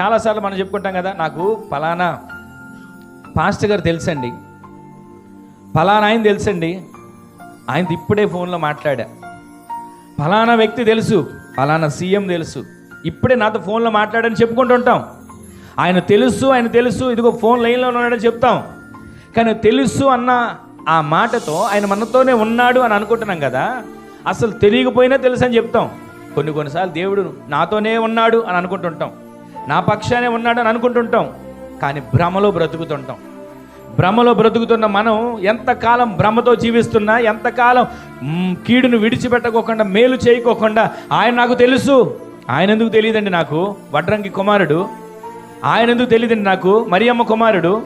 చాలాసార్లు మనం చెప్పుకుంటాం కదా నాకు ఫలానా పాస్టర్ గారు తెలుసండి. ఫలానా ఆయన తెలుసండి. ఆయన ఇప్పుడే ఫోన్లో మాట్లాడా. ఫలానా వ్యక్తి తెలుసు ఫలానా సీఎం తెలుసు. ఇప్పుడే నాతో ఫోన్లో మాట్లాడని చెప్పుకుంటుంటాం ఆయన తెలుసు ఆయన తెలుసు ఇదిగో ఫోన్ లైన్లో ఉన్నాడని చెప్తాం. కానీ తెలుసు అన్న ఆ మాటతో ఆయన మనతోనే ఉన్నాడు అని అనుకుంటున్నాం కదా అసలు తెలియకపోయినా తెలుసు అని చెప్తాం. కొన్ని కొన్నిసార్లు దేవుడు నాతోనే ఉన్నాడు అని అనుకుంటుంటాం. నా పక్షానే ఉన్నాడని అనుకుంటుంటాం కానీ భ్రమలో బ్రతుకుతుంటాం. భ్రమలో బ్రతుకుతున్న మనం ఎంతకాలం భ్రమతో జీవిస్తున్నా ఎంతకాలం కీడును విడిచిపెట్టకోకుండా మేలు చేయకోకుండా ఆయన నాకు తెలుసు. ఆయన ఎందుకు తెలియదండి నాకు? వడ్రంగి కుమారుడు. ఆయన ఎందుకు తెలియదండి నాకు? మరియమ్మ కుమారుడు.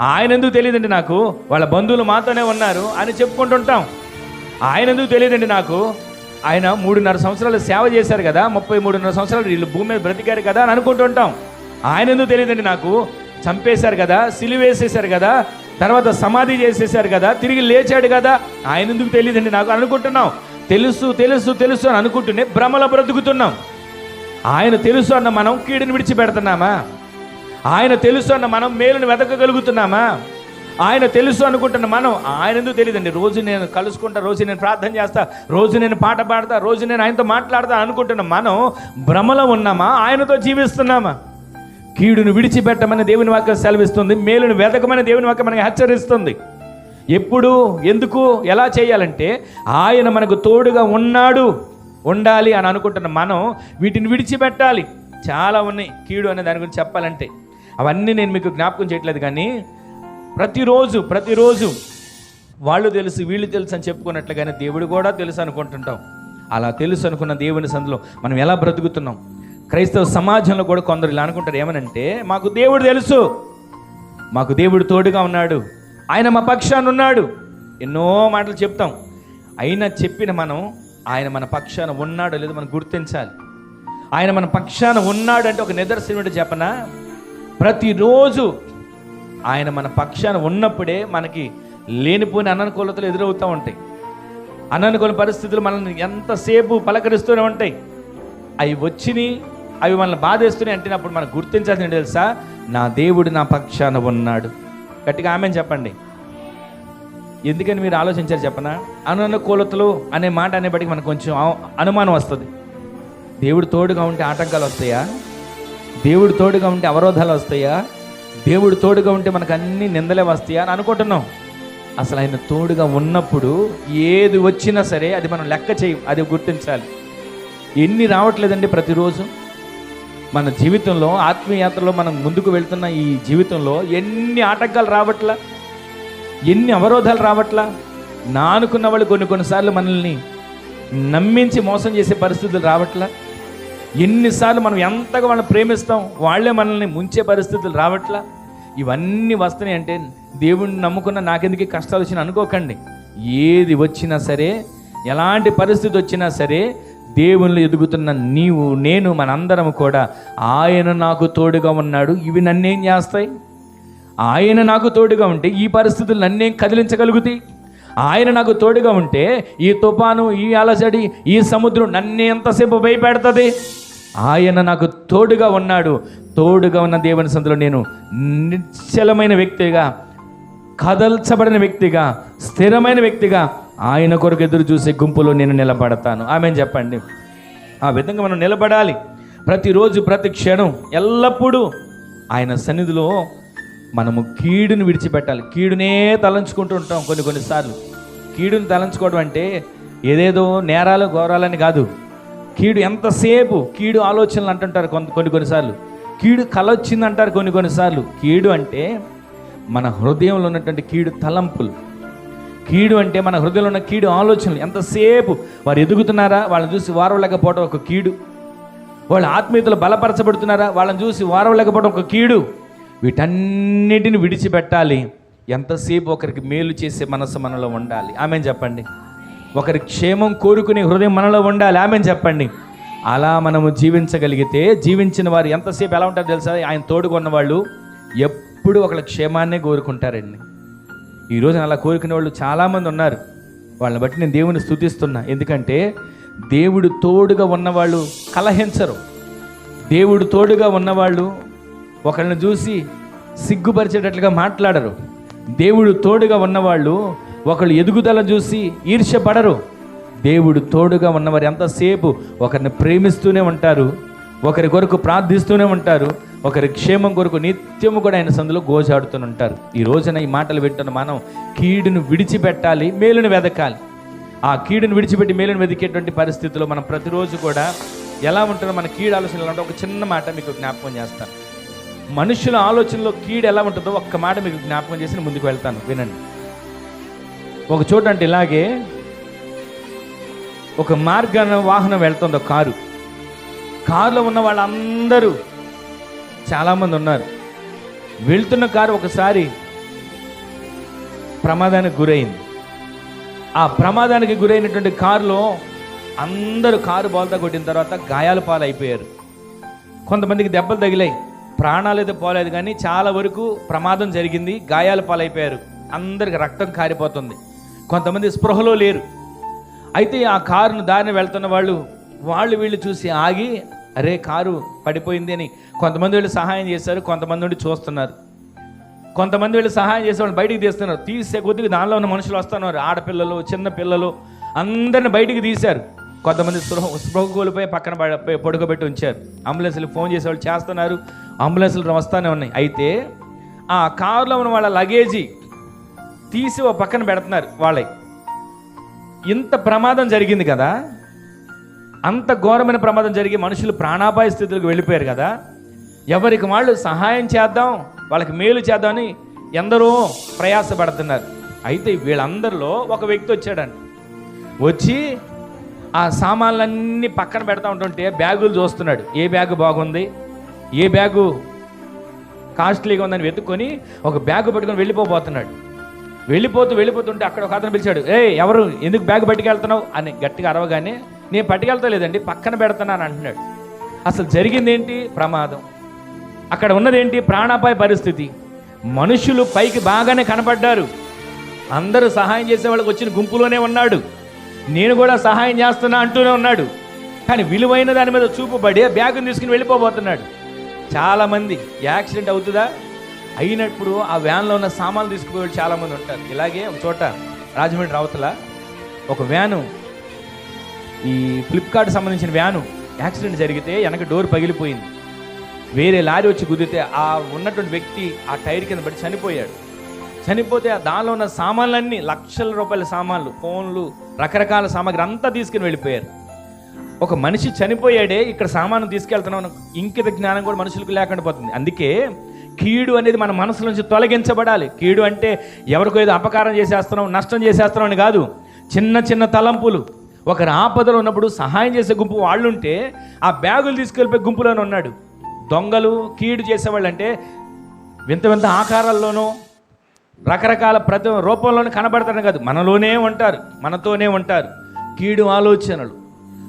ఆయన ఎందుకు తెలియదండి నాకు? వాళ్ళ బంధువులు మాతోనే ఉన్నారు అని చెప్పుకుంటుంటాం. ఆయన ఎందుకు తెలియదండి నాకు? ఆయన మూడున్నర సంవత్సరాలు సేవ చేశారు కదా ముప్పై మూడున్నర సంవత్సరాలు వీళ్ళు భూమి మీద బ్రతికారు కదా అని అనుకుంటుంటాం ఆయన ఎందుకు తెలియదండి నాకు? చంపేశారు కదా సిలివేసేశారు కదా తర్వాత సమాధి చేసేశారు కదా తిరిగి లేచాడు కదా. ఆయన ఎందుకు తెలియదండి నాకు? అనుకుంటున్నాం. తెలుసు తెలుసు తెలుసు అని అనుకుంటూనే భ్రమలో బ్రతుకుతున్నాం. ఆయన తెలుసు అన్న మనం కీడుని విడిచిపెడుతున్నామా? ఆయన తెలుసు అన్న మనం మేలుని వెతకగలుగుతున్నామా? ఆయన తెలుసు అనుకుంటున్న మనం ఆయన ఎందుకు తెలియదండి? రోజు నేను కలుసుకుంటా రోజు నేను ప్రార్థన చేస్తా రోజు నేను పాట పాడతా రోజు నేను ఆయనతో మాట్లాడతా అనుకుంటున్న మనం భ్రమలో ఉన్నామా? ఆయనతో జీవిస్తున్నామా? కీడును విడిచిపెట్టమని దేవుని వాక్యం సెలవిస్తుంది మేలును వెతకమని దేవుని వాక్యం మనకి హెచ్చరిస్తుంది. ఎప్పుడు ఎందుకు ఎలా చేయాలంటే ఆయన మనకు తోడుగా ఉన్నాడు ఉండాలి అని అనుకుంటున్న మనం వీటిని విడిచిపెట్టాలి. చాలా ఉన్నాయి కీడు అనే దాని గురించి చెప్పాలంటే. అవన్నీ నేను మీకు జ్ఞాపకం చేయట్లేదు కానీ ప్రతిరోజు ప్రతిరోజు వాళ్ళు తెలుసు వీళ్ళు తెలుసు అని చెప్పుకున్నట్లుగానే దేవుడు కూడా తెలుసు అనుకుంటుంటాం. అలా తెలుసు అనుకున్న దేవుని సందులో మనం ఎలా బ్రతుకుతున్నాం? క్రైస్తవ సమాజంలో కూడా కొందరు ఇలా అనుకుంటారు. ఏమనంటే మాకు దేవుడు తెలుసు. మాకు దేవుడు తోడుగా ఉన్నాడు. ఆయన మా పక్షాన ఉన్నాడు. ఎన్నో మాటలు చెప్తాం. అయినా చెప్పిన మనం ఆయన మన పక్షాన ఉన్నాడో లేదో మనం గుర్తించాలి. ఆయన మన పక్షాన ఉన్నాడు అంటే ఒక నిదర్శనం ఏంటో చెప్పనా? ప్రతిరోజు ఆయన మన పక్షాన ఉన్నప్పుడే మనకి లేనిపోయిన అననుకూలతలు ఎదురవుతూ ఉంటాయి. అననుకూల పరిస్థితులు మనల్ని ఎంతసేపు పలకరిస్తూనే ఉంటాయి. అవి వచ్చినాయి అవి మనల్ని బాధేస్తున్నాయి అంటే అప్పుడు మనం గుర్తించాల్సింది తెలుసా? నా దేవుడు నా పక్షాన ఉన్నాడు. గట్టిగా ఆమె చెప్పండి. ఎందుకని మీరు ఆలోచించారు చెప్పనా? అననుకూలతలు అనే మాట అనేప్పటికీ మనకు కొంచెం అనుమానం వస్తుంది. దేవుడు తోడుగా ఉంటే ఆటంకాలు వస్తాయా? దేవుడు తోడుగా ఉంటే అవరోధాలు వస్తాయా? దేవుడు తోడుగా ఉంటే మనకు అన్ని నిందలే వస్తాయా అని అనుకుంటున్నాం. అసలు ఆయన తోడుగా ఉన్నప్పుడు ఏది వచ్చినా సరే అది మనం లెక్క చేయం అది గుర్తించాలి. ఎన్ని రావట్లేదండి ప్రతిరోజు? మన జీవితంలో ఆత్మీయాత్రలో మనం ముందుకు వెళ్తున్న ఈ జీవితంలో ఎన్ని ఆటంకాలు రావట్లా? ఎన్ని అవరోధాలు రావట్లా? నా అనుకున్న వాళ్ళు కొన్ని కొన్నిసార్లు మనల్ని నమ్మించి మోసం చేసే పరిస్థితులు రావట్లా? ఎన్నిసార్లు మనం ఎంతగా వాళ్ళని ప్రేమిస్తాం వాళ్ళే మనల్ని ముంచే పరిస్థితులు రావట్లా? ఇవన్నీ వస్తున్నాయి అంటే దేవుణ్ణి నమ్ముకున్న నాకెందుకు కష్టాలు వచ్చినా అనుకోకండి. ఏది వచ్చినా సరే ఎలాంటి పరిస్థితి వచ్చినా సరే దేవుళ్ళు ఎదుగుతున్న నీవు నేను మనందరం కూడా ఆయన నాకు తోడుగా ఉన్నాడు. ఇవి నన్నేం చేస్తాయి? ఆయన నాకు తోడుగా ఉంటే ఈ పరిస్థితులు నన్నేం కదిలించగలుగుతాయి? ఆయన నాకు తోడుగా ఉంటే ఈ తుఫాను ఈ అలసడి ఈ సముద్రం నన్నే ఎంతసేపు భయపెడుతుంది? ఆయన నాకు తోడుగా ఉన్నాడు. తోడుగా ఉన్న దేవుని సందులో నేను నిశ్చలమైన వ్యక్తిగా కదల్చబడిన వ్యక్తిగా స్థిరమైన వ్యక్తిగా ఆయన కొరకు ఎదురు చూసే గుంపులో నేను నిలబడతాను. ఆమె చెప్పండి. ఆ విధంగా మనం నిలబడాలి. ప్రతిరోజు ప్రతి క్షణం ఎల్లప్పుడూ ఆయన సన్నిధిలో మనము కీడుని విడిచిపెట్టాలి. కీడునే తలంచుకుంటూ ఉంటాం కొన్ని కొన్నిసార్లు కీడుని తలంచుకోవడం అంటే ఏదేదో నేరాలు ఘోరాలని కాదు. కీడు ఎంతసేపు కీడు ఆలోచనలు అంటుంటారు కొంత కొన్ని కొన్నిసార్లు. కీడు కలొచ్చింది అంటారు కొన్ని కొన్నిసార్లు. కీడు అంటే మన హృదయంలో ఉన్నటువంటి కీడు తలంపులు. కీడు అంటే మన హృదయంలో ఉన్న కీడు ఆలోచనలు. ఎంతసేపు వారు ఎదుగుతున్నారా? వాళ్ళని చూసి వారవలేకపోవడం ఒక కీడు. వాళ్ళ ఆత్మీయతలు బలపరచబడుతున్నారా? వాళ్ళని చూసి వారవలేకపోవడం ఒక కీడు. వీటన్నిటిని విడిచిపెట్టాలి. ఎంతసేపు ఒకరికి మేలు చేసే మనసు మనలో ఉండాలి. ఆమె చెప్పండి. ఒకరి క్షేమం కోరుకునే హృదయం మనలో ఉండాలి. ఆమె చెప్పండి. అలా మనము జీవించగలిగితే జీవించిన వారు ఎంతసేపు ఎలా ఉంటారో తెలుసా? ఆయన తోడుకున్న వాళ్ళు ఎప్పుడు ఒకళ్ళ క్షేమాన్నే కోరుకుంటారండి. ఈరోజు అలా కోరుకునే వాళ్ళు చాలామంది ఉన్నారు. వాళ్ళని బట్టి నేను దేవుని స్థుతిస్తున్నా. ఎందుకంటే దేవుడు తోడుగా ఉన్నవాళ్ళు కలహించరు. దేవుడు తోడుగా ఉన్నవాళ్ళు ఒకరిని చూసి సిగ్గుపరిచేటట్లుగా మాట్లాడరు. దేవుడు తోడుగా ఉన్నవాళ్ళు ఒకళ్ళు ఎదుగుదల చూసి ఈర్ష్యపడరు. దేవుడు తోడుగా ఉన్నవారు ఎంతసేపు ఒకరిని ప్రేమిస్తూనే ఉంటారు ఒకరి కొరకు ప్రార్థిస్తూనే ఉంటారు ఒకరి క్షేమం కొరకు నిత్యము కూడా ఆయన సందులో గోజాడుతూనే ఉంటారు. ఈ రోజున ఈ మాటలు వింటున్న మనం కీడును విడిచిపెట్టాలి మేలును వెదకాలి. ఆ కీడును విడిచిపెట్టి మేలును వెతికేటువంటి పరిస్థితుల్లో మనం ప్రతిరోజు కూడా ఎలా ఉంటుందో మన కీడు ఆలోచనలు అంటే ఒక చిన్న మాట మీకు జ్ఞాపకం చేస్తాను. మనుషుల ఆలోచనలో కీడు ఎలా ఉంటుందో ఒక్క మాట మీకు జ్ఞాపకం చేసి ముందుకు వెళ్తాను. వినండి. ఒక చోట అంటే ఇలాగే ఒక మార్గాన వాహనం వెళ్తుంది ఒక కారు. కారులో ఉన్న వాళ్ళందరూ చాలామంది ఉన్నారు. వెళ్తున్న కారు ఒకసారి ప్రమాదానికి గురైంది. ఆ ప్రమాదానికి గురైనటువంటి కారులో అందరూ కారు బోల్తా కొట్టిన తర్వాత గాయాల పాలైపోయారు. కొంతమందికి దెబ్బలు తగిలాయి. ప్రాణాలు అయితే పోలేదు కానీ చాలా వరకు ప్రమాదం జరిగింది గాయాల పాలైపోయారు. అందరికి రక్తం కారిపోతుంది. కొంతమంది స్పృహలో లేరు. అయితే ఆ కారును దారిన వెళ్తున్న వాళ్ళు వాళ్ళు వీళ్ళు చూసి ఆగి అరే కారు పడిపోయింది అని కొంతమంది వీళ్ళు సహాయం చేశారు కొంతమంది నుండి చూస్తున్నారు. కొంతమంది వీళ్ళు సహాయం చేసే వాళ్ళు బయటికి తీస్తున్నారు. తీసే కొద్దిగా దానిలో ఉన్న మనుషులు వస్తున్నారు. ఆడపిల్లలు చిన్న పిల్లలు అందరిని బయటికి తీశారు. కొంతమంది స్పృహ స్పృహ కోల్పోయి పక్కన పడుకోబెట్టి ఉంచారు. అంబులెన్స్లు ఫోన్ చేసే వాళ్ళు చేస్తున్నారు. అంబులెన్స్లు వస్తూనే ఉన్నాయి. అయితే ఆ కారులో ఉన్న వాళ్ళ లగేజీ తీసి ఓ పక్కన పెడుతున్నారు వాళ్ళకి ఇంత ప్రమాదం జరిగింది కదా? అంత ఘోరమైన ప్రమాదం జరిగి మనుషులు ప్రాణాపాయ స్థితిలోకి వెళ్ళిపోయారు కదా? ఎవరికి వాళ్ళు సహాయం చేద్దాం వాళ్ళకి మేలు చేద్దామని ఎందరో ప్రయాసపడుతున్నారు. అయితే వీళ్ళందరిలో ఒక వ్యక్తి వచ్చాడండి వచ్చి ఆ సామాన్లన్నీ పక్కన పెడతా ఉంటుంటే బ్యాగులు చూస్తున్నాడు. ఏ బ్యాగు బాగుంది? ఏ బ్యాగు కాస్ట్లీగా ఉందని వెతుక్కొని ఒక బ్యాగ్ పట్టుకొని వెళ్ళిపోబోతున్నాడు. వెళ్ళిపోతూ వెళ్ళిపోతుంటే అక్కడ ఒక అతను పిలిచాడు ఏ ఎవరు? ఎందుకు బ్యాగ్ పట్టుకెళ్తున్నావు? అని గట్టిగా అరవగానే నేను పట్టుకెళ్తలేదండి పక్కన పెడుతున్నాను అంటున్నాడు. అసలు జరిగింది ఏంటి ప్రమాదం. అక్కడ ఉన్నదేంటి? ప్రాణాపాయ పరిస్థితి. మనుషులు పైకి బాగానే కనపడ్డారు. అందరూ సహాయం చేసే వాళ్ళకి వచ్చిన గుంపులోనే ఉన్నాడు. నేను కూడా సహాయం చేస్తున్నా అంటూనే ఉన్నాడు. కానీ విలువైన దాని మీద చూపుబడి ఆ తీసుకుని వెళ్ళిపోబోతున్నాడు. చాలామంది యాక్సిడెంట్ అవుతుందా? అయినప్పుడు ఆ వ్యాన్లో ఉన్న సామాన్లు తీసుకుపోయే చాలామంది ఉంటారు. ఇలాగే ఒక చోట రాజమండ్రి రావతల ఒక వ్యాను ఈ ఫ్లిప్కార్ట్ సంబంధించిన వ్యాను యాక్సిడెంట్ జరిగితే వెనక డోర్ పగిలిపోయింది. వేరే లారీ వచ్చి కుదిరితే ఆ ఉన్నటువంటి వ్యక్తి ఆ టైర్ కింద పడి చనిపోయాడు. చనిపోతే ఆ దానిలో ఉన్న సామాన్లన్నీ లక్షల రూపాయల సామాన్లు ఫోన్లు రకరకాల సామాగ్రి అంతా తీసుకుని వెళ్ళిపోయారు. ఒక మనిషి చనిపోయాడే ఇక్కడ సామాను తీసుకెళ్తున్నాం ఇంకిత జ్ఞానం కూడా మనుషులకు లేకుండా పోతుంది. అందుకే కీడు అనేది మన మనసు నుంచి తొలగించబడాలి. కీడు అంటే ఎవరికో ఏదో అపకారం చేసేస్తున్నాం నష్టం చేసేస్తున్నాం అని కాదు. చిన్న చిన్న తలంపులు. ఒకరు ఆపదలో ఉన్నప్పుడు సహాయం చేసే గుంపు వాళ్ళు ఉంటే ఆ బ్యాగులు తీసుకెళ్ళిపోయి గుంపులోనే ఉన్నాడు. దొంగలు కీడు చేసేవాళ్ళు అంటే వింత వింత ఆకారాల్లోనూ రకరకాల ప్రతి రూపంలోనే కనబడతారు కాదు. మనలోనే ఉంటారు మనతోనే ఉంటారు. కీడు ఆలోచనలు.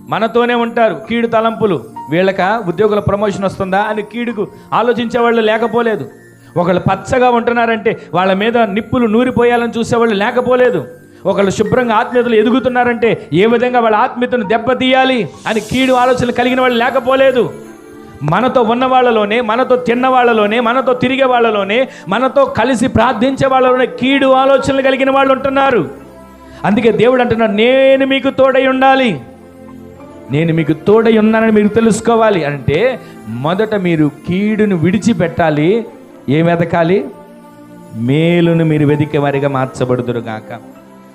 మనతోనే ఉంటారు కీడు తలంపులు. వీళ్ళక ఉద్యోగుల ప్రమోషన్ వస్తుందా అని కీడుకు ఆలోచించే వాళ్ళు లేకపోలేదు. ఒకళ్ళు పచ్చగా ఉంటున్నారంటే వాళ్ళ మీద నిప్పులు నూరిపోయాలని చూసేవాళ్ళు లేకపోలేదు. ఒకళ్ళు శుభ్రంగా ఆత్మీయతలు ఎదుగుతున్నారంటే ఏ విధంగా వాళ్ళ ఆత్మీయతను దెబ్బతీయాలి అని కీడు ఆలోచనలు కలిగిన వాళ్ళు లేకపోలేదు. మనతో ఉన్న వాళ్ళలోనే మనతో తిన్న వాళ్ళలోనే మనతో తిరిగే వాళ్ళలోనే మనతో కలిసి ప్రార్థించే వాళ్ళలోనే కీడు ఆలోచనలు కలిగిన వాళ్ళు ఉంటున్నారు. అందుకే దేవుడు అంటున్నాడు నేను మీకు తోడై ఉండాలి. నేను మీకు తోడై ఉన్నానని మీరు తెలుసుకోవాలి. అంటే మొదట మీరు కీడును విడిచిపెట్టాలి. ఏం వెతకాలి మేలును మీరు వెతికే వారిగా మార్చబడుదురు గాక.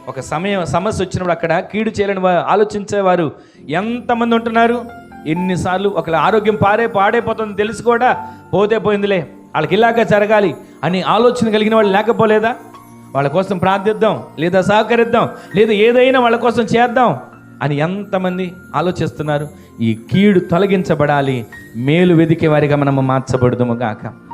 ఒక సమయం సమస్య వచ్చినప్పుడు అక్కడ కీడు చేయాలని వారు ఆలోచించేవారు ఎంతమంది ఉంటున్నారు? ఎన్నిసార్లు ఒకళ్ళ ఆరోగ్యం పారే పాడైపోతుంది తెలిసి కూడా పోతే పోయిందిలే. వాళ్ళకి ఇలాగ జరగాలి అని ఆలోచన కలిగిన వాళ్ళు లేకపోలేదా? వాళ్ళ కోసం ప్రార్థిద్దాం లేదా సహకరిద్దాం లేదా ఏదైనా వాళ్ళ కోసం చేద్దాం అని ఎంతమంది ఆలోచిస్తున్నారు. ఈ కీడు తొలగించబడాలి మేలు వెదికే వారిగా మనము మార్చబడదుము గాక.